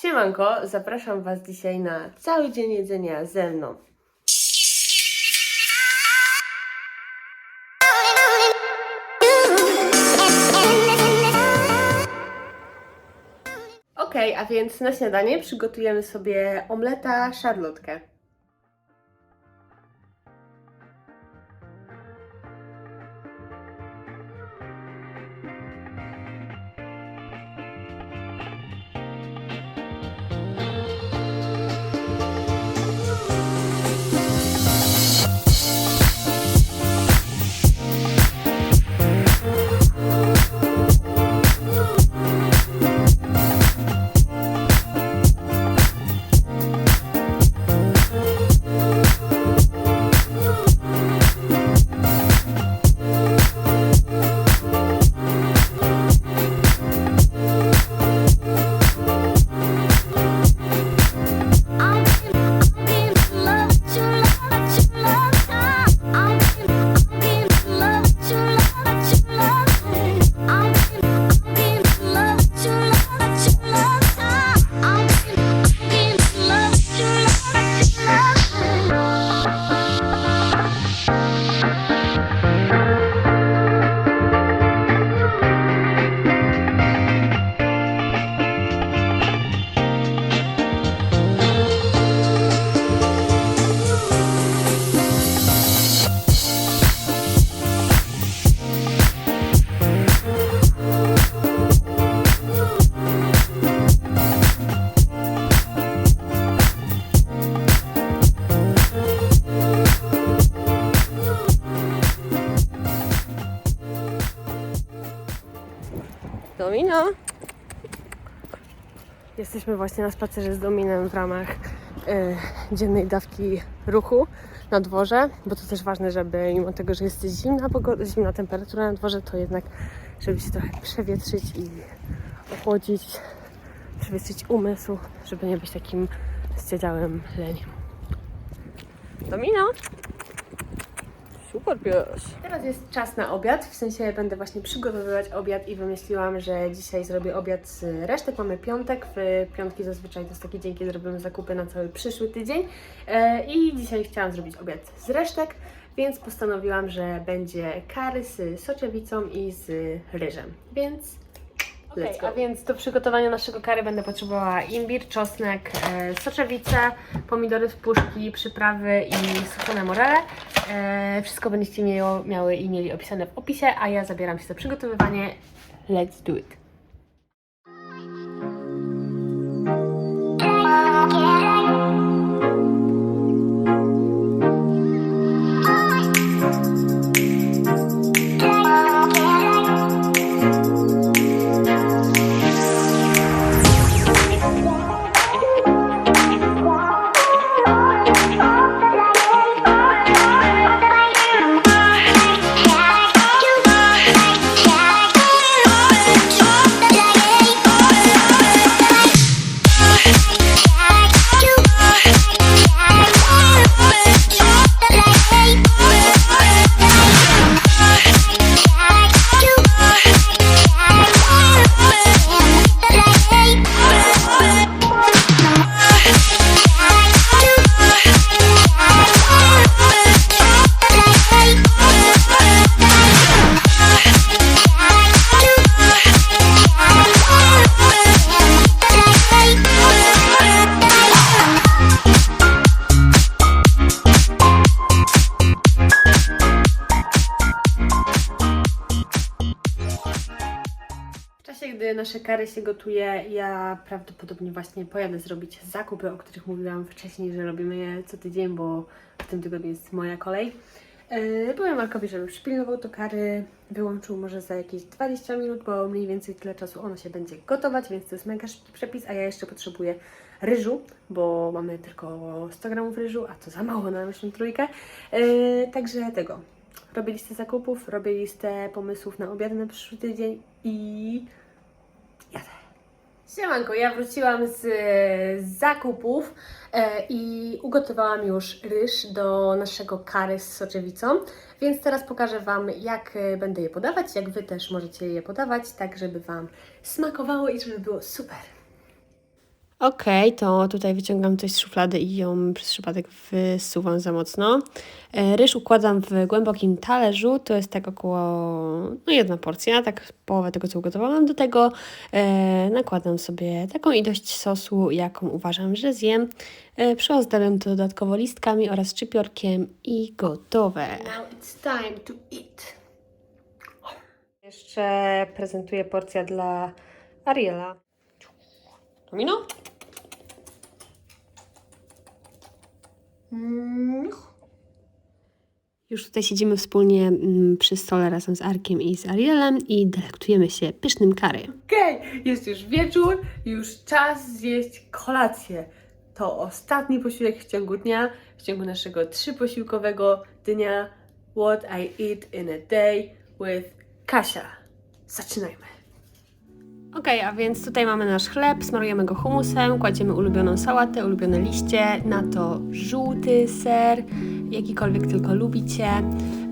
Siemanko, zapraszam Was dzisiaj na cały dzień jedzenia ze mną. Okej, a więc na śniadanie przygotujemy sobie omleta szarlotkę. Jesteśmy właśnie na spacerze z Dominem w ramach e, dziennej dawki ruchu na dworze, bo to też ważne, żeby mimo tego, że jest zimna pogoda, zimna temperatura na dworze, to jednak, żeby się trochę przewietrzyć i ochłodzić, przewietrzyć umysł, żeby nie być takim zdziadziałym leniem. Domino! Super pies. Teraz jest czas na obiad, w sensie będę właśnie przygotowywać obiad i wymyśliłam, że dzisiaj zrobię obiad z resztek. Mamy piątek, w piątki zazwyczaj to jest taki dzień, kiedy robimy zakupy na cały przyszły tydzień E, i dzisiaj chciałam zrobić obiad z resztek, więc postanowiłam, że będzie kary z soczewicą i z ryżem, więc Okej, go. a więc do przygotowania naszego kary będę potrzebowała imbir, czosnek, e, soczewicę, pomidory z puszki, przyprawy i suszone morele. E, wszystko będziecie miało, miały i mieli opisane w opisie, a ja zabieram się za przygotowywanie. Let's do it! Czasie, gdy nasze kary się gotuje, ja prawdopodobnie właśnie pojadę zrobić zakupy, o których mówiłam wcześniej, że robimy je co tydzień, bo w tym tygodniu jest moja kolej. Yy, Powiem Markowi, żeby przypilnował to kary, wyłączył może za jakieś 20 minut, bo mniej więcej tyle czasu ono się będzie gotować, więc to jest mega szybki przepis, a ja jeszcze potrzebuję ryżu, bo mamy tylko 100 gramów ryżu, a to za mało na naszą trójkę. Yy, także tego. Robię listę zakupów, robię listę pomysłów na obiady na przyszły tydzień i. Siemanko, ja wróciłam z, zakupów e, i ugotowałam już ryż do naszego kary z soczewicą, więc teraz pokażę Wam, jak e, będę je podawać, jak Wy też możecie je podawać, tak żeby Wam smakowało i żeby było super. Okej, to tutaj wyciągam coś z szuflady i ją przez przypadek wysuwam za mocno. E, Ryż układam w głębokim talerzu, to jest tak około no jedna porcja, tak połowę tego co ugotowałam. Do tego e, nakładam sobie taką ilość sosu, jaką uważam, że zjem. E, przyozdabiam to dodatkowo listkami oraz szczypiorkiem i gotowe. Now it's time to eat. Jeszcze prezentuję porcja dla Ariela. Domino? Już tutaj siedzimy wspólnie mm, przy stole razem z Arkiem i z Arielem i delektujemy się pysznym kary. Okej, jest już wieczór, już czas zjeść kolację. To ostatni posiłek w ciągu dnia, w ciągu naszego trzyposiłkowego dnia. What I eat in a day with Kasia. Zaczynajmy. Okej, a więc tutaj mamy nasz chleb, smarujemy go humusem, kładziemy ulubioną sałatę, ulubione liście, na to żółty ser, jakikolwiek tylko lubicie.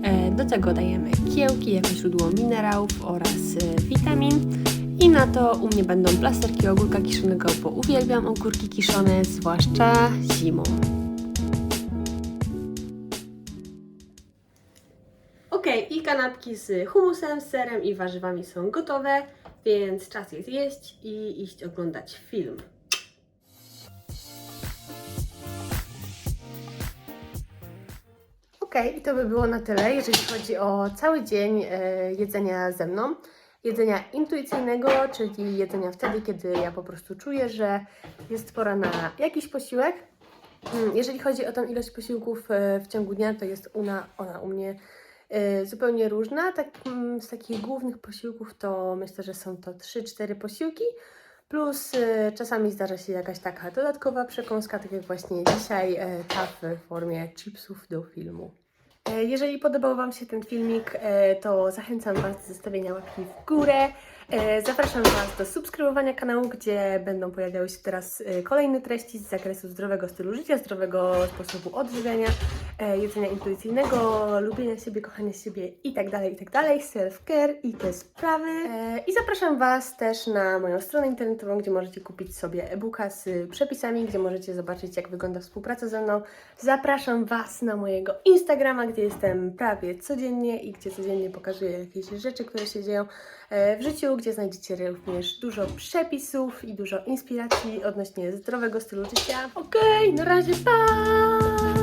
E, Do tego dajemy kiełki jako źródło minerałów oraz e, witamin. I na to u mnie będą plasterki ogórka kiszonego, bo uwielbiam ogórki kiszone, zwłaszcza zimą. Kanapki z humusem, serem i warzywami są gotowe, więc czas je zjeść i iść oglądać film. Okej, i to by było na tyle, jeżeli chodzi o cały dzień e, jedzenia ze mną. Jedzenia intuicyjnego, czyli jedzenia wtedy, kiedy ja po prostu czuję, że jest pora na jakiś posiłek. Mm, Jeżeli chodzi o tą ilość posiłków e, w ciągu dnia, to jest ona, ona u mnie zupełnie różna. Tak, mm, z takich głównych posiłków to myślę, że są to 3-4 posiłki. Plus e, czasami zdarza się jakaś taka dodatkowa przekąska, tak jak właśnie dzisiaj, ta w formie chipsów do filmu. E, Jeżeli podobał Wam się ten filmik, e, to zachęcam Was do zostawienia łapki w górę. E, Zapraszam Was do subskrybowania kanału, gdzie będą pojawiały się teraz kolejne treści z zakresu zdrowego stylu życia, zdrowego sposobu odżywiania, jedzenia intuicyjnego, lubienia siebie, kochania siebie itd., itd., self-care i te sprawy. I zapraszam Was też na moją stronę internetową, gdzie możecie kupić sobie e-booka z przepisami, gdzie możecie zobaczyć, jak wygląda współpraca ze mną. Zapraszam Was na mojego Instagrama, gdzie jestem prawie codziennie i gdzie codziennie pokazuję jakieś rzeczy, które się dzieją e, w życiu, gdzie znajdziecie również dużo przepisów i dużo inspiracji odnośnie zdrowego stylu życia. Okej, na razie, pa!